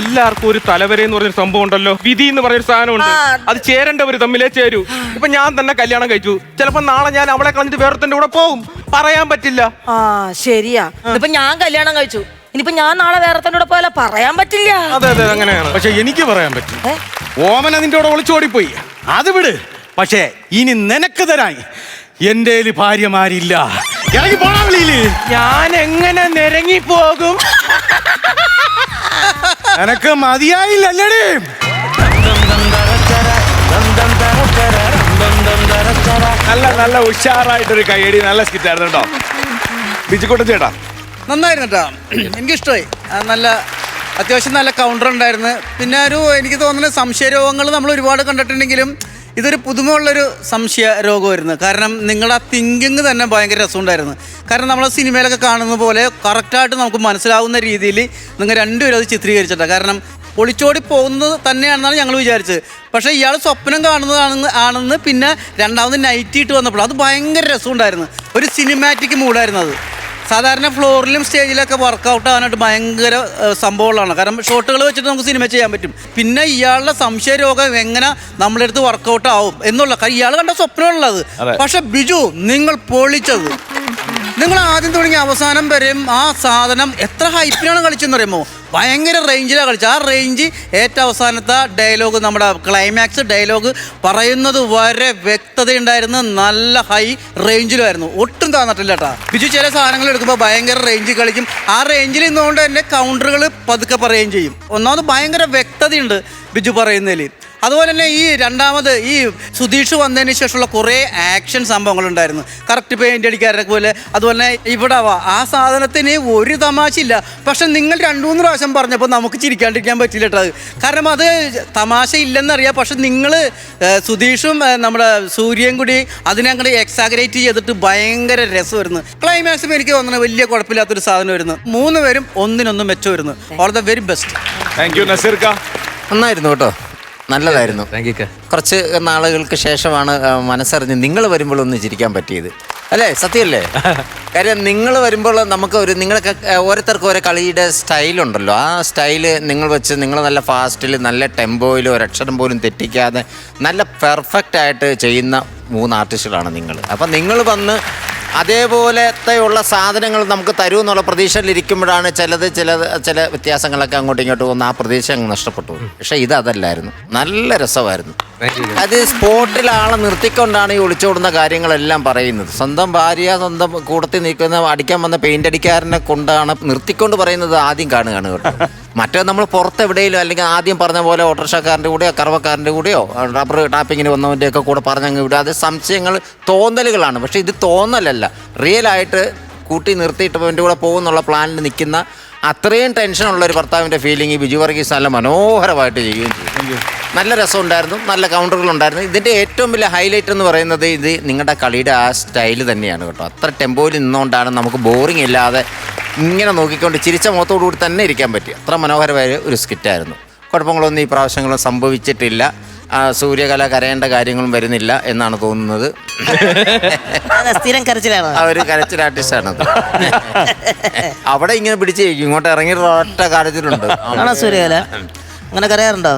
എല്ലാവർക്കും ഒരു തലവരെ എന്ന് പറഞ്ഞൊരു സംഭവം ഉണ്ടല്ലോ. വിധി എന്ന് പറഞ്ഞൊരു സാധനമുണ്ട്. അത് ചേരേണ്ടവര് തമ്മിലേ ചേരൂ. ഇപ്പൊ ഞാൻ തന്നെ കല്യാണം കഴിച്ചു. ചിലപ്പോ നാളെ ഞാൻ അവളെ കളഞ്ഞിട്ട് വേറൊരുത്തന്റെ കൂടെ പോകും പറയാൻ പറ്റില്ല. ആ ശരിയാ. ഇപ്പൊ ഞാൻ കല്യാണം കഴിച്ചു. ഇനിയിപ്പൊ ഞാൻ നാളെ വേറെ തന്നെ പോയാലോ? പറയാൻ പറ്റില്ല. അതെ അതെ അങ്ങനെയാണ്. പക്ഷെ എനിക്ക് പറയാൻ പറ്റും ഓമൻ ഓമന നിന്റെ കൂടെ ഒളിച്ചോടിപ്പോയി. അത് വിട്. പക്ഷേ ഇനി നിനക്ക് തരാൻ എന്റെ ഭാര്യമാരില്ല. ഇറങ്ങി പോണാ വിളിയിൽ. ഞാൻ എങ്ങനെ നിരങ്ങി പോകും? നിനക്ക് മതിയായില്ലല്ലേ നല്ല നല്ല ഉഷാറായിട്ടൊരു കൈയടി നല്ല സ്കിറ്റായിരുന്നു കേട്ടോ. ബിജുക്കുട്ടൻ ചേട്ടാ. നന്നായിരുന്നു കേട്ടോ. എനിക്കിഷ്ടമായി നല്ല അത്യാവശ്യം നല്ല കൗണ്ടർ ഉണ്ടായിരുന്നു. പിന്നെ ഒരു എനിക്ക് തോന്നുന്ന സംശയ രോഗങ്ങൾ നമ്മൾ ഒരുപാട് കണ്ടിട്ടുണ്ടെങ്കിലും ഇതൊരു പുതുമയുള്ളൊരു സംശയ രോഗമായിരുന്നു. കാരണം നിങ്ങളുടെ ആ തിങ്കിങ് തന്നെ ഭയങ്കര രസമുണ്ടായിരുന്നു. കാരണം നമ്മളെ സിനിമയിലൊക്കെ കാണുന്ന പോലെ കറക്റ്റായിട്ട് നമുക്ക് മനസ്സിലാവുന്ന രീതിയിൽ നിങ്ങൾ രണ്ടുപേരും അത് ചിത്രീകരിച്ചിട്ടുണ്ട് കാരണം ഒളിച്ചോടി പോകുന്നത് തന്നെയാണെന്നാണ് ഞങ്ങൾ വിചാരിച്ചത്. പക്ഷേ ഇയാൾ സ്വപ്നം കാണുന്നതാണെന്ന് ആണെന്ന് പിന്നെ രണ്ടാമത് നൈറ്റ് ഇട്ട് വന്നപ്പോൾ അത് ഭയങ്കര രസമുണ്ടായിരുന്നു. ഒരു സിനിമാറ്റിക് മൂഡായിരുന്നു അത്. സാധാരണ ഫ്ലോറിലും സ്റ്റേജിലൊക്കെ വർക്കൗട്ട് ആവാനായിട്ട് ഭയങ്കര സംഭവങ്ങളാണ് കാരണം ഷോട്ടുകൾ വെച്ചിട്ട് നമുക്ക് സിനിമ ചെയ്യാൻ പറ്റും. പിന്നെ ഇയാളുടെ സംശയ രോഗം എങ്ങനെ നമ്മുടെ അടുത്ത് വർക്കൗട്ട് ആവും എന്നുള്ള കാര്യം. ഇയാൾ കണ്ട സ്വപ്നമുള്ളത്. പക്ഷെ ബിജു നിങ്ങൾ പൊളിച്ചത്. നിങ്ങൾ ആദ്യം തുടങ്ങി അവസാനം വരെയും ആ സാധനം എത്ര ഹൈപ്പിലാണ് കളിച്ചെന്ന് അറിയുമോ? ഭയങ്കര റേഞ്ചിലാണ് കളിച്ചത്. ആ റേഞ്ച് ഏറ്റവും അവസാനത്തെ ഡയലോഗ് നമ്മുടെ ക്ലൈമാക്സ് ഡയലോഗ് പറയുന്നത് വരെ വ്യക്തതയുണ്ടായിരുന്നു. നല്ല ഹൈ റേഞ്ചിലായിരുന്നു ഒട്ടും താന്നിട്ടില്ല കേട്ടാ. ബിജു ചില സാധനങ്ങൾ എടുക്കുമ്പോൾ ഭയങ്കര റേഞ്ചിൽ കളിക്കും. ആ റേഞ്ചിൽ നിന്നുകൊണ്ട് തന്നെ കൗണ്ടറുകൾ പതുക്കെ പറയുകയും ചെയ്യും. ഒന്നാമത് ഭയങ്കര വ്യക്തതയുണ്ട് ബിജു പറയുന്നതിൽ അതുപോലെ തന്നെ ഈ രണ്ടാമത് ഈ സുധീഷ് വന്നതിന് ശേഷമുള്ള കുറേ ആക്ഷൻ സംഭവങ്ങളുണ്ടായിരുന്നു. കറക്റ്റ് പെയിന്റ് അടിക്കാരൊക്കെ പോലെ. അതുപോലെ തന്നെ ഇവിടെ വാ. ആ സാധനത്തിന് ഒരു തമാശയില്ല. പക്ഷെ നിങ്ങൾ രണ്ടു മൂന്ന് പ്രാവശ്യം പറഞ്ഞപ്പോൾ നമുക്ക് ചിരിക്കാണ്ടിരിക്കാൻ പറ്റില്ല കേട്ടോ അത്. കാരണം അത് തമാശ ഇല്ലെന്നറിയാം. പക്ഷെ നിങ്ങൾ സുധീഷും നമ്മുടെ സൂര്യയും കൂടി അതിനെ അങ്ങോട്ട് എക്സാഗ്രേറ്റ് ചെയ്തിട്ട് ഭയങ്കര രസമായിരുന്നു. ക്ലൈമാക്സും എനിക്ക് തോന്നുന്നത് വലിയ കുഴപ്പമില്ലാത്തൊരു വരുന്നു. മൂന്ന് പേരും ഒന്നിനൊന്നും മെച്ചമായിരുന്നു. All the very best thank you നസീർക്ക. നന്നായിരുന്നു കേട്ടോ. നല്ലതായിരുന്നു. കുറച്ച് നാളുകൾക്ക് ശേഷമാണ് ആ, മനസ്സറിഞ്ഞ് നിങ്ങൾ വരുമ്പോൾ ഒന്ന് ചിരിക്കാൻ പറ്റിയത്. അല്ലേ? സത്യമല്ലേ കാര്യം നിങ്ങൾ വരുമ്പോൾ നമുക്ക് ഒരു നിങ്ങളൊക്കെ ആ, ഓരോരുത്തർക്കും ഓരോ കളിയുടെ സ്റ്റൈലുണ്ടല്ലോ ആ സ്റ്റൈൽ നിങ്ങൾ വെച്ച് നിങ്ങൾ നല്ല ഫാസ്റ്റിൽ നല്ല ടെമ്പോയിൽ ഒരക്ഷരം പോലും തെറ്റിക്കാതെ നല്ല പെർഫെക്റ്റ് ആയിട്ട് ചെയ്യുന്ന മൂന്ന് ആർട്ടിസ്റ്റുകളാണ് നിങ്ങൾ. അപ്പം നിങ്ങൾ വന്ന് അതേപോലത്തെയുള്ള സാധനങ്ങൾ നമുക്ക് തരൂ എന്നുള്ള പ്രതീക്ഷയിലിരിക്കുമ്പോഴാണ് ചിലത് ചിലത് ചില വ്യത്യാസങ്ങളൊക്കെ അങ്ങോട്ടും ഇങ്ങോട്ടും വന്ന് ആ പ്രതീക്ഷ അങ്ങ് നഷ്ടപ്പെട്ടു പക്ഷെ പക്ഷേ ഇത് അതല്ലായിരുന്നു. നല്ല രസമായിരുന്നു. അത് സ്പോട്ടിൽ ആളെ നിർത്തിക്കൊണ്ടാണ് ഈ ഒളിച്ചോടുന്ന കാര്യങ്ങളെല്ലാം പറയുന്നത്. സ്വന്തം ഭാര്യ സ്വന്തം കൂടത്തിൽ നിൽക്കുന്ന അടിക്കാൻ വന്ന പെയിന്റ് അടിക്കാരനെ കൊണ്ടാണ് നിർത്തിക്കൊണ്ട് പറയുന്നത് ആദ്യം കാണുകയാണ് കേട്ടോ. മറ്റേ നമ്മൾ പുറത്ത് എവിടെയെങ്കിലും അല്ലെങ്കിൽ ആദ്യം പറഞ്ഞ പോലെ ഓട്ടോറിക്ഷക്കാരന്റെ കൂടെയോ കറവക്കാരന്റെ കൂടെയോ റബ്ബർ ടാപ്പിങ്ങിന് വന്നവന്റെയൊക്കെ കൂടെ പറഞ്ഞങ്ങ് വിടുക. അത് സംശയങ്ങൾ തോന്നലുകളാണ്. പക്ഷേ ഇത് തോന്നലല്ല. റിയലായിട്ട് കൂട്ടി നിർത്തിയിട്ട് എന്റെ കൂടെ പോകുന്നുള്ള പ്ലാനിൽ നിൽക്കുന്ന അത്രയും ടെൻഷനുള്ള ഒരു ഭർത്താവിന്റെ ഫീലിംഗ് ഈ ബിജു വർഗീസ് നല്ല മനോഹരമായിട്ട് ചെയ്യുകയും ചെയ്യും നല്ല രസം ഉണ്ടായിരുന്നു നല്ല കൗണ്ടറുകൾ ഉണ്ടായിരുന്നു. ഇതിന്റെ ഏറ്റവും വലിയ ഹൈലൈറ്റ് എന്ന് പറയുന്നത് ഇത് നിങ്ങളുടെ കളിയുടെ ആ സ്റ്റൈൽ തന്നെയാണ് കേട്ടോ. അത്ര ടെമ്പോയിൽ നിന്നുകൊണ്ടാണ് നമുക്ക് ബോറിംഗ് ഇല്ലാതെ ഇങ്ങനെ നോക്കിക്കൊണ്ട് ചിരിച്ച മുഖത്തോടു കൂടി തന്നെ ഇരിക്കാൻ പറ്റി അത്ര മനോഹരമായ ഒരു സ്കിറ്റായിരുന്നു കുഴപ്പങ്ങളൊന്നും ഈ പ്രാവശ്യങ്ങളും സംഭവിച്ചിട്ടില്ല. സൂര്യകല കരയേണ്ട കാര്യങ്ങളും വരുന്നില്ല എന്നാണ് തോന്നുന്നത്. സ്ഥിരം കരച്ചിലാണ്? ആ ഒരു കരച്ചിൽ ആർട്ടിസ്റ്റാണ് അവിടെ ഇങ്ങനെ പിടിച്ച് ഇങ്ങോട്ട് ഇറങ്ങി ഒറ്റ കാര്യത്തിലുണ്ട് ആണോ സൂര്യകല? അങ്ങനെ കരയാറുണ്ടോ?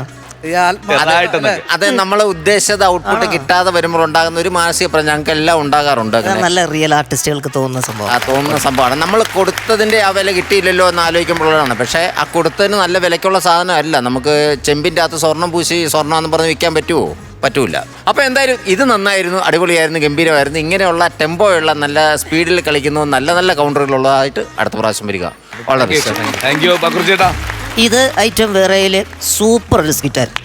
അത് നമ്മളെ ഉദ്ദേശിച്ചത് ഔട്ട്പുട്ട് കിട്ടാതെ വരുമ്പോൾ ഉണ്ടാകുന്ന ഒരു മാനസിക പ്രശ്നം. ഞങ്ങൾക്ക് എല്ലാം ഉണ്ടാകാറുണ്ട്. നല്ല റിയൽ ആർട്ടിസ്റ്റുകൾക്ക് തോന്നുന്ന സംഭവം. ആ തോന്നുന്ന സംഭവമാണ്. നമ്മൾ കൊടുത്തതിന്റെ ആ വില കിട്ടിയില്ലല്ലോ എന്ന് ആലോചിക്കുമ്പോഴാണ് പക്ഷേ ആ കൊടുത്തതിന് നല്ല വിലക്കുള്ള അല്ല. നമുക്ക് ചെമ്പിന്റെ അകത്ത് സ്വർണം പൂശി സ്വർണം എന്ന് പറഞ്ഞ് വിൽക്കാൻ പറ്റുമോ? പറ്റൂല. അപ്പോൾ എന്തായാലും ഇത് നന്നായിരുന്നു അടിപൊളിയായിരുന്നു ഗംഭീരമായിരുന്നു. ഇങ്ങനെയുള്ള ടെമ്പോയുള്ള നല്ല സ്പീഡിൽ കളിക്കുന്നു നല്ല നല്ല കൗണ്ടറുകളുള്ളതായിട്ട് അടുത്ത പ്രാവശ്യം വരിക. വളരെ. താങ്ക് യു ബക്രു ചേട്ടാ ഇത് ഐറ്റം വേറെയിലെ സൂപ്പർ ഒരു സ്കിറ്റായിരുന്നു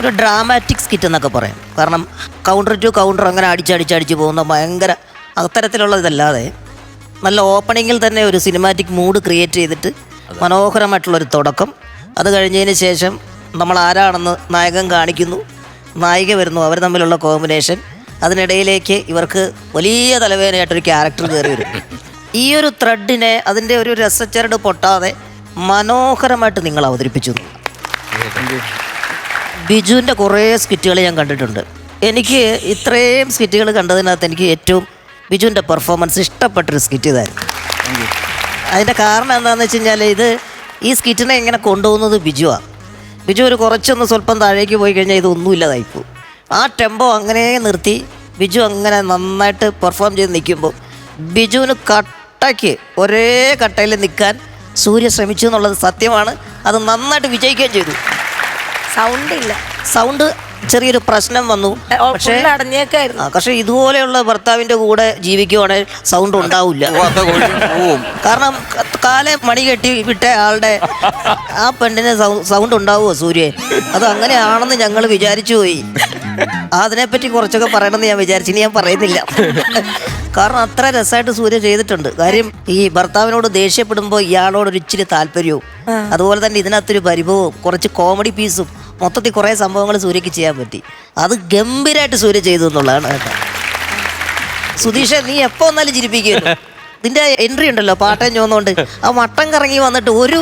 ഒരു ഡ്രാമാറ്റിക് സ്കിറ്റ് എന്നൊക്കെ പറയാം. കാരണം കൗണ്ടർ ടു കൗണ്ടർ അങ്ങനെ അടിച്ചടിച്ചടിച്ച് പോകുന്ന ഭയങ്കര അത്തരത്തിലുള്ള ഇതല്ലാതെ നല്ല ഓപ്പണിങ്ങിൽ തന്നെ ഒരു സിനിമാറ്റിക് മൂഡ് ക്രിയേറ്റ് ചെയ്തിട്ട് മനോഹരമായിട്ടുള്ളൊരു തുടക്കം. അത് കഴിഞ്ഞതിന് ശേഷം നമ്മൾ ആരാണെന്ന് നായകൻ കാണിക്കുന്നു. നായിക വരുന്നു. അവർ തമ്മിലുള്ള കോമ്പിനേഷൻ അതിനിടയിലേക്ക് ഇവർക്ക് വലിയ തലവേദനയായിട്ടൊരു ക്യാരക്ടർ കയറി വരും. ഈ ഒരു ത്രെഡിനെ അതിന്റെ ഒരു രസച്ചരട് പൊട്ടാതെ മനോഹരമായിട്ട് നിങ്ങൾ അവതരിപ്പിച്ചു. ബിജുവിന്റെ കുറേ സ്കിറ്റുകൾ ഞാൻ കണ്ടിട്ടുണ്ട്. എനിക്ക് ഇത്രയും സ്കിറ്റുകൾ കണ്ടതിനകത്ത് എനിക്ക് ഏറ്റവും ബിജുവിന്റെ പെർഫോമൻസ് ഇഷ്ടപ്പെട്ടൊരു സ്കിറ്റ് ഇതായിരുന്നു. അതിന്റെ കാരണം എന്താണെന്ന് വെച്ച് കഴിഞ്ഞാൽ ഇത് ഈ സ്കിറ്റിനെ ഇങ്ങനെ കൊണ്ടുപോകുന്നത് ബിജുവാണ് ബിജു ഒരു കുറച്ചൊന്ന് സ്വല്പം താഴേക്ക് പോയി കഴിഞ്ഞാൽ ഇതൊന്നും ഇല്ലാതായിപ്പോവും ആ ടെമ്പോ അങ്ങനെ നിർത്തി ബിജു അങ്ങനെ നന്നായിട്ട് പെർഫോം ചെയ്ത് നിൽക്കുമ്പോൾ ബിജുവിന് കട്ടയ്ക്ക് ഒരേ കട്ടയിൽ നിൽക്കാൻ സൂര്യ ശ്രമിച്ചു എന്നുള്ളത് സത്യമാണ്. അത് നന്നായിട്ട് വിജയിക്കുകയും ചെയ്തു. സൗണ്ട് ഇല്ല. സൗണ്ട് ചെറിയൊരു പ്രശ്നം വന്നു. പക്ഷേ അടഞ്ഞേക്കായിരുന്നു. പക്ഷേ ഇതുപോലെയുള്ള ഭർത്താവിന്റെ കൂടെ ജീവിക്കുവാണെങ്കിൽ സൗണ്ട് ഉണ്ടാവില്ല. കാരണം കാലെ മണി കെട്ടി വിട്ട ആളുടെ ആ പെണ്ണിന് സൗ- സൗണ്ട് ഉണ്ടാവുമോ സൂര്യൻ? അത് അങ്ങനെയാണെന്ന് ഞങ്ങൾ വിചാരിച്ചു പോയി. അതിനെപ്പറ്റി കുറച്ചൊക്കെ പറയണമെന്ന് ഞാൻ വിചാരിച്ചു. ഇനി ഞാൻ പറയുന്നില്ല. കാരണം അത്ര രസമായിട്ട് സൂര്യ ചെയ്തിട്ടുണ്ട്. കാര്യം ഈ ഭർത്താവിനോട് ദേഷ്യപ്പെടുമ്പോൾ ഇയാളോട് ഒരു ഇച്ചിരി താല്പര്യവും അതുപോലെ തന്നെ ഇതിനകത്തൊരു പരിഭവവും കുറച്ച് കോമഡി പീസും മൊത്തത്തിൽ കുറേ സംഭവങ്ങൾ സൂര്യക്ക് ചെയ്യാൻ പറ്റി. അത് ഗംഭീരമായിട്ട് സൂര്യ ചെയ്തു എന്നുള്ളതാണ് കേട്ടോ. സുധീഷ നീ എപ്പോ വന്നാലും ചിരിപ്പിക്കുന്നു നിന്റെ എൻട്രി ഉണ്ടല്ലോ പാട്ടം ചോന്നുകൊണ്ട് ആ വട്ടം കറങ്ങി വന്നിട്ട് ഒരു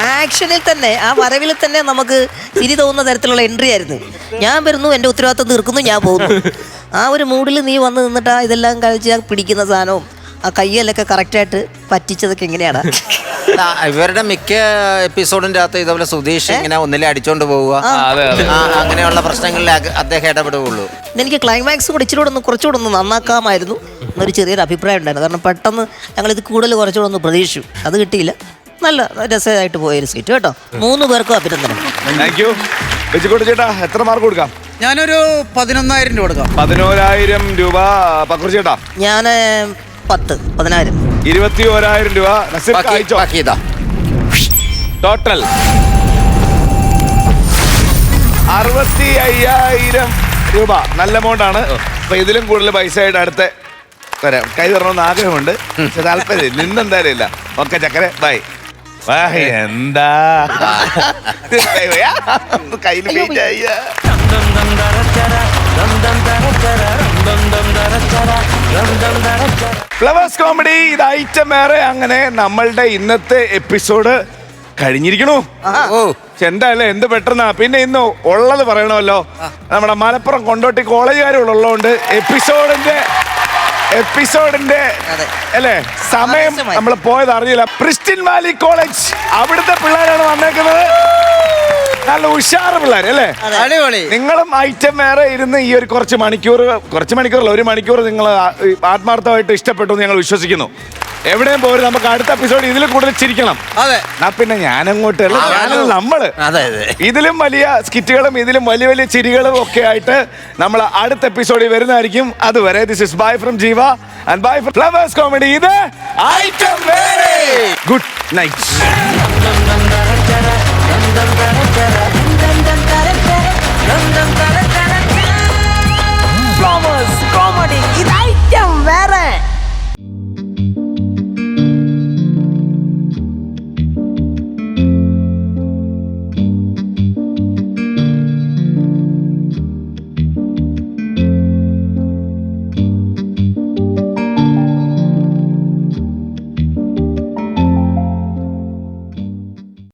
ആക്ഷനിൽ തന്നെ ആ വരവിൽ തന്നെ നമുക്ക് തിരി തോന്നുന്ന തരത്തിലുള്ള എൻട്രി ആയിരുന്നു. ഞാൻ വരുന്നു എന്റെ ഉത്തരവാദിത്തം തീർക്കുന്നു ഞാൻ പോകുന്നു. ആ ഒരു മൂഡിൽ നീ വന്ന് നിന്നിട്ട് ആ ഇതെല്ലാം കഴിച്ച് പിടിക്കുന്ന സാധനവും ആ കയ്യലൊക്കെ കറക്റ്റായിട്ട് പറ്റിച്ചതൊക്കെ എങ്ങനെയാണ്? ഇവരുടെ മിക്ക എപ്പിസോഡിന്റെ അകത്ത് ഇതുപോലെ സുധീഷ് ഇങ്ങനെ ഒന്നിലെ അടിച്ചോണ്ട് പോവുക. അങ്ങനെയുള്ള പ്രശ്നങ്ങളിൽ അദ്ദേഹം ഇടപെടുകയുള്ളൂ. എനിക്ക് ക്ലൈമാക്സ് കൂടെ ഇച്ചിരി കൂടെ ഒന്ന് കുറച്ചുകൂടെ ഒന്ന് നന്നാക്കാമായിരുന്നു എന്നൊരു ചെറിയൊരു അഭിപ്രായം ഉണ്ടായിരുന്നു. കാരണം പെട്ടെന്ന് ഞങ്ങൾ ഇത് കൂടുതൽ കുറച്ചുകൂടെ ഒന്ന് പ്രതീക്ഷിച്ചു. അത് കിട്ടിയില്ല. നല്ല രസമായിട്ട് പോയൊരു സീറ്റ് കേട്ടോ. മൂന്ന് പേർക്കും അഭിനന്ദനം. താങ്ക് യു വെച്ചിക്കോട്ട് ചേട്ടാ എത്ര മാർക്ക് കൊടുക്കാം? ഞാനൊരു പതിനൊന്നായിരം രൂപ കൊടുക്കാം. പതിനോരായിരം രൂപ. പക്രു ചേട്ടാ. ഞാൻ പത്ത് പതിനായിരം. ഇരുപത്തി ഓരായിരം രൂപ. നസീർ ബാക്കി അയച്ചോ ബാക്കി ഇതാ. ടോട്ടൽ അറുപത്തി അയ്യായിരം രൂപ. നല്ല എമൗണ്ട് ആണ്. അപ്പൊ ഇതിലും കൂടുതൽ പൈസ ആയിട്ട് അടുത്ത വരാം. കൈ തരണമെന്ന് ആഗ്രഹമുണ്ട്. പക്ഷെ താല്പര്യം നിന്നെന്തായാലും ഇല്ല. ഓക്കെ ചക്കരെ ബൈ എന്താ കയ്യിൽ ഫ്ലവേഴ്സ് കോമഡി ഇത് ഐറ്റം വേറെ അങ്ങനെ നമ്മളുടെ ഇന്നത്തെ എപ്പിസോഡ് കഴിഞ്ഞിരിക്കണു. ഓ. എന്തായാലും എന്ത് പെട്ടെന്നാ? പിന്നെ ഇന്ന് ഉള്ളത് പറയണമല്ലോ. നമ്മുടെ മലപ്പുറം കൊണ്ടോട്ടി കോളേജുകാരുള്ളതുകൊണ്ട് എപ്പിസോഡിന്റെ എപ്പിസോഡിന്റെ. അല്ലേ? സമയം നമ്മൾ പോയത് അറിയില്ല. പ്രിസ്റ്റിൻ വാലി കോളേജ് അവിടുത്തെ പിള്ളേരാണ് വന്നേക്കുന്നത്. നല്ല ഉഷാർ പിള്ളേർ അല്ലേ? അടിപൊളി. നിങ്ങളും ഐറ്റം വേറെ ഇരുന്ന് ഈ ഒരു കുറച്ച് മണിക്കൂർ കുറച്ച് മണിക്കൂറല്ല ഒരു മണിക്കൂർ നിങ്ങൾ ആത്മാർത്ഥമായിട്ട് ഇഷ്ടപ്പെട്ടു എന്ന് ഞങ്ങൾ വിശ്വസിക്കുന്നു. എവിടെയും പോരും നമുക്ക് അടുത്ത എപ്പിസോഡ് ഇതിൽ കൂടുതൽ ചിരിക്കണം. അതെ. എന്നാ പിന്നെ ഞാനങ്ങോട്ട് നമ്മൾ. അതെ അതെ. ഇതിലും വലിയ സ്കിറ്റുകളും ഇതിലും വലിയ വലിയ ചിരികളും ഒക്കെ ആയിട്ട് നമ്മൾ അടുത്ത എപ്പിസോഡിൽ വരുന്നതായിരിക്കും. അതുവരെ this is bye from Jeeva and bye from Flowers comedy ഇത് ഐറ്റം ഗുഡ് നൈറ്റ്